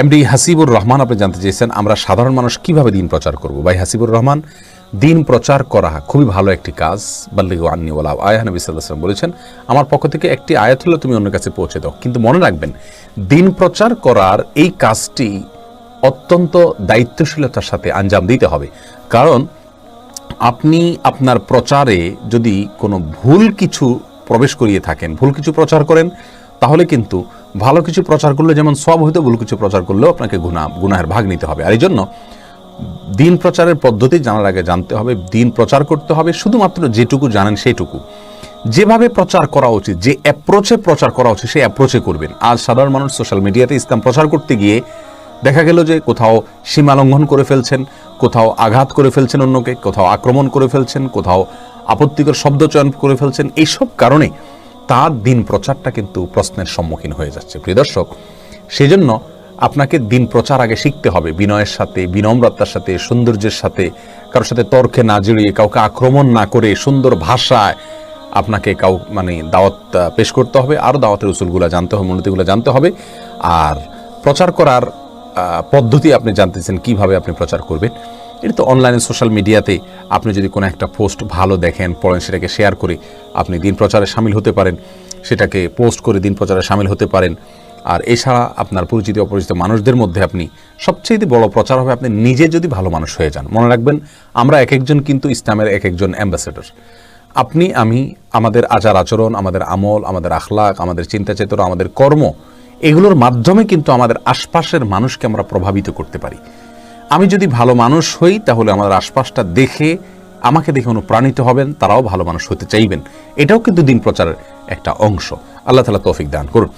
MD Hasibur Rahman, আপনি জানতে চেয়েছেন আমরা সাধারণ মানুষ কীভাবে দিন প্রচার করব। ভাই হাসিবুর রহমান, দিন প্রচার করা খুবই ভালো একটি কাজ। বাল্লিগ আন্নি ওলা আয়াহ নবী সাল্লাম বলেছেন, আমার পক্ষ থেকে একটি আয়াত হলে তুমি অন্য কাছে পৌঁছে দাও। কিন্তু মনে রাখবেন, দিন প্রচার করার এই কাজটি অত্যন্ত দায়িত্বশীলতার সাথে আঞ্জাম দিতে হবে। কারণ আপনি আপনার প্রচারে যদি কোনো ভুল কিছু প্রবেশ করিয়ে থাকেন, ভুল কিছু প্রচার করেন, তাহলে কিন্তু ভালো কিছু প্রচার করলে যেমন সব হয়তো ভুল কিছু প্রচার করলেও আপনাকে গুণা গুনাহের ভাগ নিতে হবে। আর এই জন্য দিন প্রচারের পদ্ধতি জানার আগে জানতে হবে, দিন প্রচার করতে হবে, শুধুমাত্র যেটুকু জানেন সেইটুকু। যেভাবে প্রচার করা উচিত, যে অ্যাপ্রোচে প্রচার করা উচিত, সেই অ্যাপ্রোচে করবেন। আজ সাধারণ মানুষ সোশ্যাল মিডিয়াতে ইসলাম প্রচার করতে গিয়ে দেখা গেল যে কোথাও সীমা লঙ্ঘন করে ফেলছেন, কোথাও আঘাত করে ফেলছেন অন্যকে, কোথাও আক্রমণ করে ফেলছেন, কোথাও আপত্তিকর শব্দ চয়ন করে ফেলছেন, এইসব কারণে তার দিন প্রচারটা কিন্তু প্রশ্নের সম্মুখীন হয়ে যাচ্ছে। প্রিয় দর্শক, সেজন্য আপনাকে দিন প্রচার আগে শিখতে হবে। বিনয়ের সাথে, বিনম্রতার সাথে, সৌন্দর্যের সাথে, কারোর সাথে তর্কে না জড়িয়ে, কাউকে আক্রমণ না করে, সুন্দর ভাষায় আপনাকে কাউ মানে দাওয়াত পেশ করতে হবে। আরও দাওয়াতের উসুলগুলো জানতে হবে, মূলনীতিগুলো জানতে হবে। আর প্রচার করার পদ্ধতি আপনি জানতেছেন, কীভাবে আপনি প্রচার করবেন। এটা তো অনলাইনে সোশ্যাল মিডিয়াতে আপনি যদি কোনো একটা পোস্ট ভালো দেখেন, পড়েন, সেটাকে শেয়ার করে আপনি দিন প্রচারে সামিল হতে পারেন। সেটাকে পোস্ট করে দিন প্রচারে সামিল হতে পারেন। আর এছাড়া আপনার পরিচিত অপরিচিত মানুষদের মধ্যে আপনি সবচেয়ে বড় প্রচার হবে আপনি নিজে যদি ভালো মানুষ হয়ে যান। মনে রাখবেন, আমরা এক একজন কিন্তু ইসলামের এক একজন অ্যাম্বাসেডর আপনি, আমি, আমাদের আচার আচরণ, আমাদের আমল, আমাদের আখলাক, আমাদের চিন্তা চেতনা, আমাদের কর্ম, এগুলোর মাধ্যমে কিন্তু আমাদের আশপাশের মানুষকে আমরা প্রভাবিত করতে পারি। আমি যদি ভালো মানুষ হই, তাহলে আমার আশপাশটা দেখে আমাকে দেখে অনুপ্রাণিত হবেন, তারাও ভালো মানুষ হতে চাইবেন। এটাও কিন্তু দিন প্রচারের একটা অংশ। আল্লাহ তালা তৌফিক দান করুন।